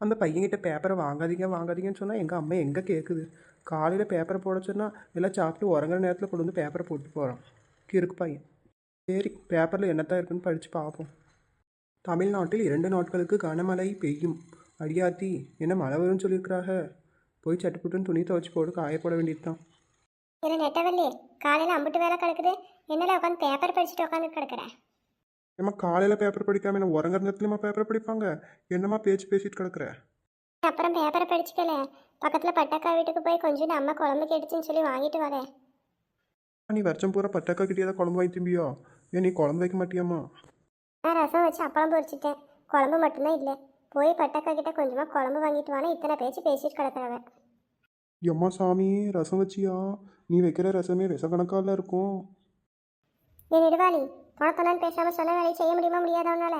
அந்த பையன்கிட்ட பேப்பரை வாங்காதீங்க வாங்காதீங்கன்னு சொன்னால் எங்கள் அம்மா எங்கே கேட்குது காலையில் பேப்பரை போட சொன்னால் எல்லாம் சாப்பிட்டு உறங்குற நேரத்தில் கொண்டு வந்து பேப்பரை போட்டு போகிறான் கிறுக்கு பையன். சரி பேப்பரில் என்னத்தான் இருக்குன்னு படித்து பார்ப்போம். தமிழ்நாட்டில் இரண்டு நாட்களுக்கு கனமழை பெய்யும். அடியாத்தி என்ன மழை வரும்னு சொல்லியிருக்கிறாக? போய் சட்டுப்புட்டுன்னு துணி துவைச்சி போட்டு காய போட வேண்டியது தான் இல்லை நெட்டவள்ளி காலையில் அம்பிட்டு வேலை கிடக்குது. என்னடா உட்காந்து பேப்பர் படிச்சுட்டு உட்காந்து கிடக்குறேன் ஏம்மா காலையில் பேப்பர் படிக்காம என்ன உறங்குற நேரத்துலமா பேப்பர் படிப்பாங்க? என்னம்மா பேச்சு பேசிட்டு கிடக்குற? அப்புறம் பேப்பரை படிச்சுக்கல. பக்கத்தில் பட்டக்கா வீட்டுக்கு போய் கொஞ்சம் அம்மா குழம்பு கெடுச்சுன்னு சொல்லி வாங்கிட்டு வரேன். நீ வருஷம் பூரா பட்டாக்கா கிட்டே தான் குழம்பு வாங்கி திரும்பியோ ஏன் நீ குழம்பு வைக்க மாட்டியாம்மா? நான் ரசம் வச்சு அப்பளம் பொரிச்சிட்டேன். குழம்பு மட்டும்தான் இல்லை. போய் பட்டக்கா கிட்ட கொஞ்சமாக குழம்பு வாங்கிட்டு வானே இத்தனை பேச்சு பேசிட்டு கிடக்குறவன் எம்மா சாமி ரசம் வச்சியா? நீ வைக்கிற ரசமே விஷக்கணக்கால இருக்கும். என் நெடுவாளி பணத்தொன்னு பேசாமல் சொன்ன வேலையை செய்ய முடியுமா முடியாதா உன்னால?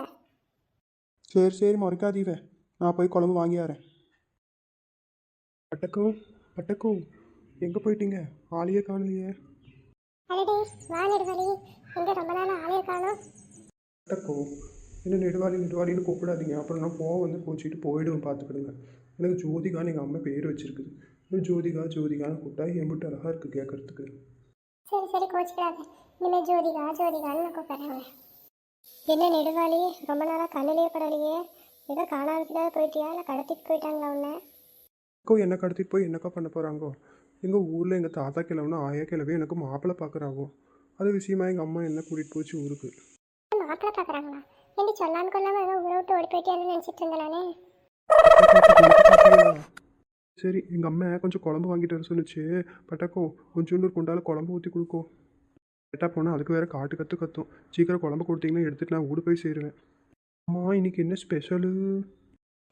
சரி சரி முறைக்காதீவ நான் போய் குழம்பு வாங்கியாரேன் பட்டக்கோ பட்டக்கோ எங்கே போயிட்டீங்க? ஆளையே காணலையே. அடடே வா நெடுவாளி. எங்கே ரொம்ப நாள் ஆளே காணும் பட்டக்கோ என்ன நெடுவாளி நெடுவாளின்னு கூப்பிடாதீங்க. அப்புறம் நான் போக வந்து கோச்சிட்டு போயிடுவேன் பார்த்துக்கிடுங்க. எனக்கு ஜோதிகான்னு எங்கள் அம்மா பேர் வச்சிருக்குது. ஜோதிகா ஜோதிகான்னு கூப்பிட்டா எம்பிட்டு அழகாக இருக்குது கேட்குறதுக்கு சரி சரி கோச்சிக்கிறாங்க இனிமேல் ஜோதிகா ஜோதிகான்னு நான் கூப்பிட்றேன் என்ன நெடுவாளி ரொம்ப நாளாக கண்ணிலே படலையே ஏதோ காணாமக்கிட்ட போயிட்டியா இல்லை கடத்திட்டு போயிட்டாங்களா உன்னை அக்கோ என்ன கடத்திட்டு போய் என்னக்கா பண்ண போகிறாங்கோ எங்கள் ஊரில் எங்கள் தாத்தா கிழவனும் ஆயா கிழவே எனக்கு மாப்பிள்ளை பார்க்குறாங்கோ அது விஷயமா எங்கள் அம்மா என்ன கூட்டிகிட்டு போச்சு ஊருக்கு மாப்பிள்ளை பார்க்குறாங்களா என்ன சொல்லாம கொள்ளாம ஏதோ ஊரை விட்டு ஓடி போயிட்டியான்னு நினச்சிட்டு இருந்தேன் நானே சரி எங்கள் அம்மா கொஞ்சம் குழம்பு வாங்கிட்டு வர சொன்னுச்சு பட்டாக்கோ கொஞ்சோண்டு குண்டால குழம்பு ஊற்றி கொடுக்கோ. கேட்டால் போனால் அதுக்கு வேறு காட்டு கற்று கத்தும். சீக்கிரம் குழம்பு கொடுத்தீங்கன்னா எடுத்துகிட்டு நான் ஊடு போய் சேருவேன். அம்மா இன்னைக்கு என்ன ஸ்பெஷலு?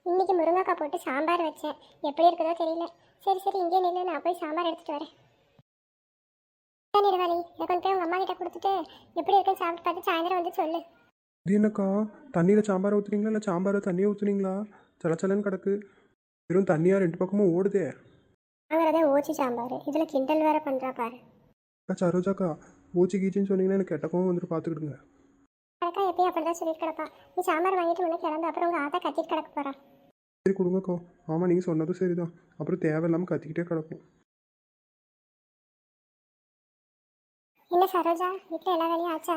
இன்னைக்கு முருங்கைக்காய் போட்டு சாம்பார் வச்சேன். எப்படி இருக்குதோ தெரியல. சரி சரி இங்கே நின்று நான் போய் சாம்பார் எடுத்துட்டு வரேன். கொண்டு போய் உங்கள் அம்மா கிட்ட கொடுத்துட்டு எப்படி இருக்குன்னு சாப்பிட்டு பார்த்து சாயந்தரம் வந்து சொல்லு. இது என்னக்கா? தண்ணியில் சாம்பார் ஊற்றுனீங்களா இல்லை சாம்பாரை தண்ணியை ஊற்றுனீங்களா சலச்சலன்னு கிடக்கு. வெறும் தண்ணியாக ரெண்டு பக்கமும் ஓடுதே. வாங்குறதே ஓச்சி சாம்பார். இதில் கிண்டல் வேற பண்ணுறா பாரு. அக்கா சரோஜாக்கா ஊச்சி கீச்சின்னு சொன்னீங்கன்னா எனக்கு கெட்டக்கவும் வந்துட்டு பார்த்துக்கிடுங்க கணக்கா எப்பயும் அப்படி தான் சொல்லிட்டு கிடப்பா. நீ சாம்பார் வாங்கிட்டு முன்னே கிளம்பு அப்புறம் உங்கள் ஆத்தா கத்திட்டு கிடக்க போறா. சரி கொடுங்கக்கா. ஆமாம் நீங்கள் சொன்னதும் சரிதான். அப்புறம் தேவையில்லாமல் கத்திக்கிட்டே கிடக்கும் என்ன சரோஜா வீட்டில் எல்லா வேலையும் ஆச்சா?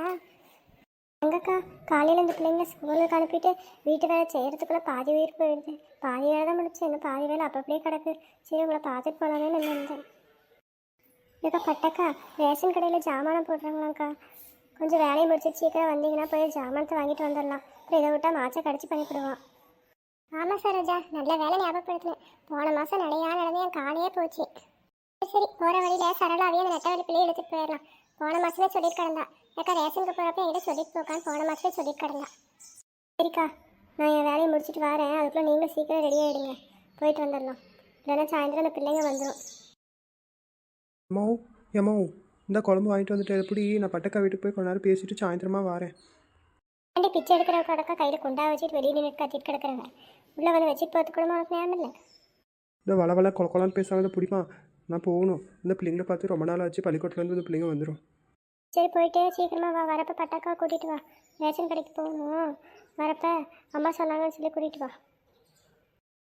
எங்கக்கா காலையில் இந்த பிள்ளைங்க ஸ்கூலுக்கு அனுப்பிட்டு வீட்டு வேலை செய்கிறதுக்குள்ளே பாதி உயிர் போயிடுது. பாதி வேலை தான் முடிச்சு இன்னும் பாதி வேலை அப்போ அப்படியே கிடக்கு. சரி உங்களை பார்த்துட்டு போகலாமே நான் இருந்தேன் ஏக்கா பட்டக்கா ரேஷன் கடையில் ஜாமானம் போடுறாங்களாக்கா கொஞ்சம் வேலையை முடிச்சு சீக்கிரம் வந்தீங்கன்னா போய் ஜாமானத்தை வாங்கிட்டு வந்துடலாம். அப்புறம் இதை விட்டால் மாச்சை கடிச்சு பண்ணிவிடுவோம் ஆமாம் சார் சரோஜா நல்ல வேலை ஞாபகப்படுத்தினேன். போன மாதம் நிறையா நடந்து என் காலையே போச்சு. சரி, போகிற வழியில் சரளாவே அந்த நெட்ட பிள்ளையை எடுத்துகிட்டு போயிடலாம். போன மாதமே சொல்லிட்டு கிடந்தா ஏக்கா ரேஷனுக்கு போகிறப்ப என்கிட்ட சொல்லிட்டு போக்கான்னு போன மாதமே சொல்லிட்டு கிடந்தா சரிக்கா நான் என் வேலையை முடிச்சுட்டு வரேன். அதுக்குள்ளே நீங்களும் சீக்கிரம் ரெடி ஆகிடுங்க போயிட்டு வந்துடலாம். இல்லைன்னா சாயந்தரம் அந்த பிள்ளைங்க வந்துடும் எம்மோ எம்மோ இந்த குழம்பு வாங்கிட்டு வந்துட்டு எப்படி? நான் பட்டக்கா வீட்டுக்கு போய் கொஞ்ச நேரம் பேசிட்டு சாயந்தரமா வரேன். வண்டி பிச்சை எடுக்கிற கடக்கா கையில் குண்டா வச்சுட்டு வெளியே நின்று கத்திட்டு கிடக்குறாங்க உள்ளே வந்து வச்சுட்டு போகிறது கூட உனக்கு ஞாபகம் இல்லை. இந்த வள வள கொல கொலான்னு பேசுவாங்க பிடிப்பா நான் போகணும். இந்த பிள்ளைங்களை பார்த்து ரொம்ப நாள் ஆச்சு பள்ளிக்கூடத்துலேருந்து இந்த பிள்ளைங்க வந்துடும் சரி போயிட்டு சீக்கிரமாக வா. வரப்ப பட்டாக்கா கூட்டிகிட்டு வா. ரேஷன் கடைக்கு போகணும். வரப்ப அம்மா சொன்னாங்கன்னு சொல்லி கூட்டிகிட்டு வா.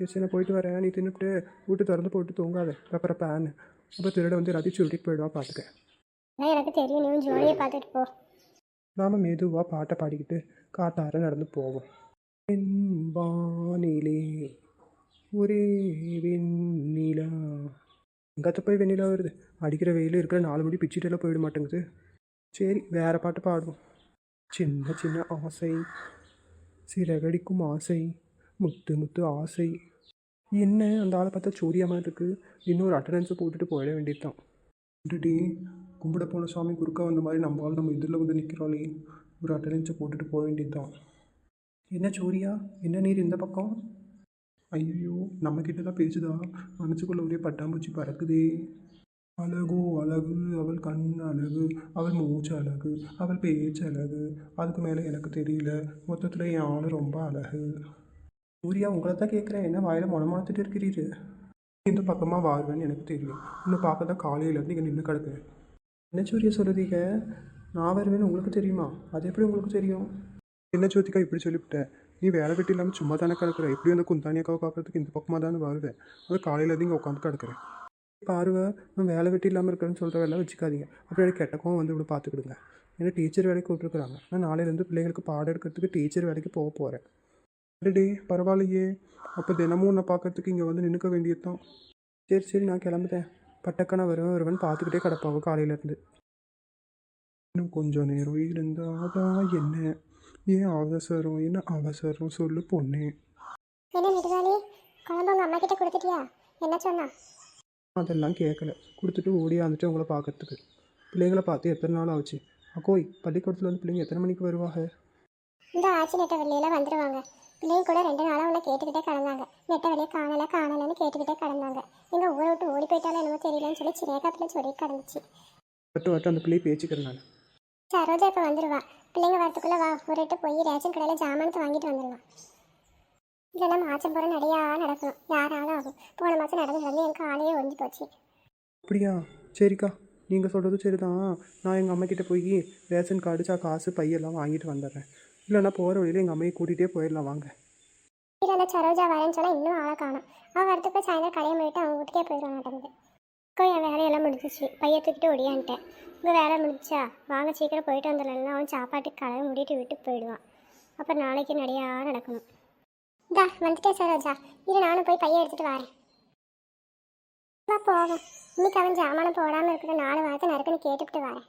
சரி நான் போயிட்டு வரேன். நீ தின்னுட்டு வீட்டு திறந்து போட்டு தூங்காத. அப்புறம் பேன். அப்புறம் திருட வந்து எல்லாத்தையும் சுருட்டிட்டு போயிடுவா பார்த்துக்க. எனக்கு தெரியும். நீ ஜோலியை பார்த்துட்டு போ. நாம மெதுவாக பாட்டை பாடிக்கிட்டு காட்டார நடந்து போவோம். வானிலே ஒரே வெண்ணிலா. எங்கத்த போய் வெண்ணிலா வருது. அடிக்கிற வெயில் இருக்கிற நாலு மணி பிச்சுட்டெல்லாம் போயிட மாட்டேங்குது. சரி வேற பாட்டு பாடுவோம். சின்ன சின்ன ஆசை. சிறகடிக்கும் ஆசை. முத்து முத்து ஆசை. என்ன? அந்த ஆளை பார்த்தா சோரியா மாதிரி இருக்கு. இன்னொரு அட்டண்டன்ஸை போட்டுட்டு போயிட வேண்டியதுதான். டே கும்பிட போன சாமி குறுக்க வந்த மாதிரி நம்ம ஆள் நம்ம எதிரில் வந்து நிற்கிறோலே ஒரு அட்டண்டன்ஸை போட்டுட்டு போக வேண்டியதுதான். என்ன சூரியா? என்ன நீர் இந்த பக்கம்? ஐயோ நம்மக்கிட்ட தான் பேசுதா? மனசுக்குள்ள ஒரே பட்டாம்பூச்சி பறக்குதே. அழகோ அழகு. அவள் கண் அழகு. அவள் மூச்சு அழகு. அவள் பேச்சு அழகு. அதுக்கு மேலே எனக்கு தெரியல. மொத்தத்தில் என் ஆள் ரொம்ப அழகு. சூர்யா உங்களை தான் கேட்குறேன் என்ன வாயில் முனை இருக்கிறீரு? இந்த பக்கமாக வாழ்வேன்னு எனக்கு தெரியும். இன்னும் பார்க்க தான் காலையிலேருந்து இங்கே நின்று கிடக்குறேன். என்ன சூர்யா சொல்லுதீங்க நான் வருவேன்னு உங்களுக்கு தெரியுமா? அது எப்படி உங்களுக்கு தெரியும்? என்ன ஜோதிகா இப்படி சொல்லிவிட்டேன் நீ வேலை வெட்டி இல்லாமல் சும்மா தானே கிடக்குற? எப்படி அந்த குந்தானியக்காவை பார்க்கறதுக்கு இந்த பக்கமாக தானே வருவேன் அது காலையில் இங்கே உட்காந்து கிடக்குறேன். பார்வை நான் வேலை வெட்டி இல்லாமல் இருக்கிறேன்னு சொல்கிற வேலை வச்சுக்காதீங்க. அப்படியே கெட்டக்கும் வந்து இப்படி பார்த்துக்கிடுங்க ஏன்னா டீச்சர் வேலைக்கு விட்ருக்குறாங்க நான் நாளையிலேருந்து பிள்ளைங்களுக்கு பாடம் எடுக்கிறதுக்கு டீச்சர் வேலைக்கு போக போகிறேன் டே பரவாயில்லையே. அப்போ தினமும் உன்னை பார்க்கறதுக்கு இங்கே வந்து நின்றுக்க வேண்டியது தான் சரி சரி நான் கிளம்புதேன். பட்டக்கனை வருவேன் வருவேன் பார்த்துக்கிட்டே கிடப்பாவோ காலையிலேருந்து இன்னும் கொஞ்சம் நேரம் இருந்தாதான் என்ன? ஏன் அவசரம்? என்ன அவசரம்? சொல்லு பொண்ணு என்ன நெடுவாளி? குழம்பு உங்கள் அம்மா கிட்ட கொடுத்துட்டியா? என்ன சொன்னா? அதெல்லாம் கேட்கல கொடுத்துட்டு ஓடியாந்துட்டு உங்களை பார்க்கறதுக்கு பிள்ளைங்களை பார்த்து எத்தனை நாள் ஆச்சு? அக்கோய் பள்ளிக்கூடத்தில் வந்து பிள்ளைங்க எத்தனை மணிக்கு வருவாங்க? இந்த ஆச்சி நெட்ட வெளியில வந்துடுவாங்க பிள்ளைங்க கூட ரெண்டு நாளாக உன்னை கேட்டுக்கிட்டே கிடந்தாங்க. நெட்ட வெளியே காணலை காணலைன்னு கேட்டுக்கிட்டே கிடந்தாங்க. எங்கள் ஊரை விட்டு ஓடி போயிட்டாலும் என்னமோ தெரியலன்னு சொல்லி சிறேகாத்தில் சொல்லி கிடந்துச்சு. வட்டு வட்டு அந்த பிள்ளையை பேச்சுக்கிறேன் நான் சரோஜா இப்போ வந்துடுவா பிள்ளைங்க வரத்துக்குள்ளே வா ஒரு எட்டு போய் ரேஷன் கடையில் ஜாமானத்தை வாங்கிட்டு வந்துடலாம் இல்லைன்னா மாச்சம் போகிற நிறையா நடக்கணும். யாராலும் ஆகும். போன மாதம் நடந்து வந்து என் காலையே ஒழிஞ்சு போச்சு. அப்படியா? சரிக்கா. நீங்கள் சொல்கிறது சரிதான். நான் எங்கள் அம்மா கிட்ட போய் ரேஷன் கார்டு சா காசு பையெல்லாம் வாங்கிட்டு வந்துடுறேன். இல்லைன்னா போகிற வழியில் எங்கள் அம்மையை கூட்டிகிட்டே போயிடலாம் வாங்க. இல்லை சரோஜா வரேன்னு சொன்னால் இன்னும் ஆளை காணும். அவன் வரத்துக்கு சாயந்தரம் கடையை போயிட்டு அவங்க வீட்டுக்கே போயிடுவான் அக்கா என் வேலையெல்லாம் முடிஞ்சிச்சு. பைய தூக்கிட்டு ஒடியான்ட்டேன் உங்கள் வேலை முடிஞ்சா? வாங்க சீக்கிரம் போயிட்டு வந்துடலாம். அவன் சாப்பாட்டுக்கு கலவை முடிட்டு விட்டு போயிடுவான். அப்புறம் நாளைக்கு நிறையா நடக்கணும். இந்தா வந்துட்டேன் சரோஜா. இரு நானும் போய் பையன் எடுத்துகிட்டு வரேன். வா போவோம். இன்னைக்கு அவன் ஜாமானம் போடாமல் இருக்கிற நாலு வாரத்தை நறுக்குன்னு கேட்டுக்கிட்டு வரேன்.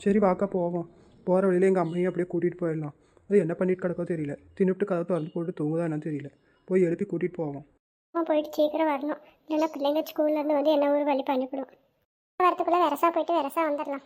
சரி வாக்கா போவோம். போகிற வழியில் எங்கள் அம்மையும் அப்படியே கூட்டிகிட்டு போயிடலாம். அது என்ன பண்ணிட்டு கிடக்கோ தெரியல. தின்னுட்டு கதை திறந்து போட்டு தூங்குதா என்னன்னு தெரியல. போய் எழுப்பி கூட்டிகிட்டு போவோம். அவன் போயிட்டு சீக்கிரம் வரணும். இல்லைன்னா பிள்ளைங்க ஸ்கூல்லேருந்து வந்து என்ன ஒரு வழி பண்ணிவிடும். வரத்துக்குள்ளே வெரசா போயிட்டு வெரசா வந்துடலாம்.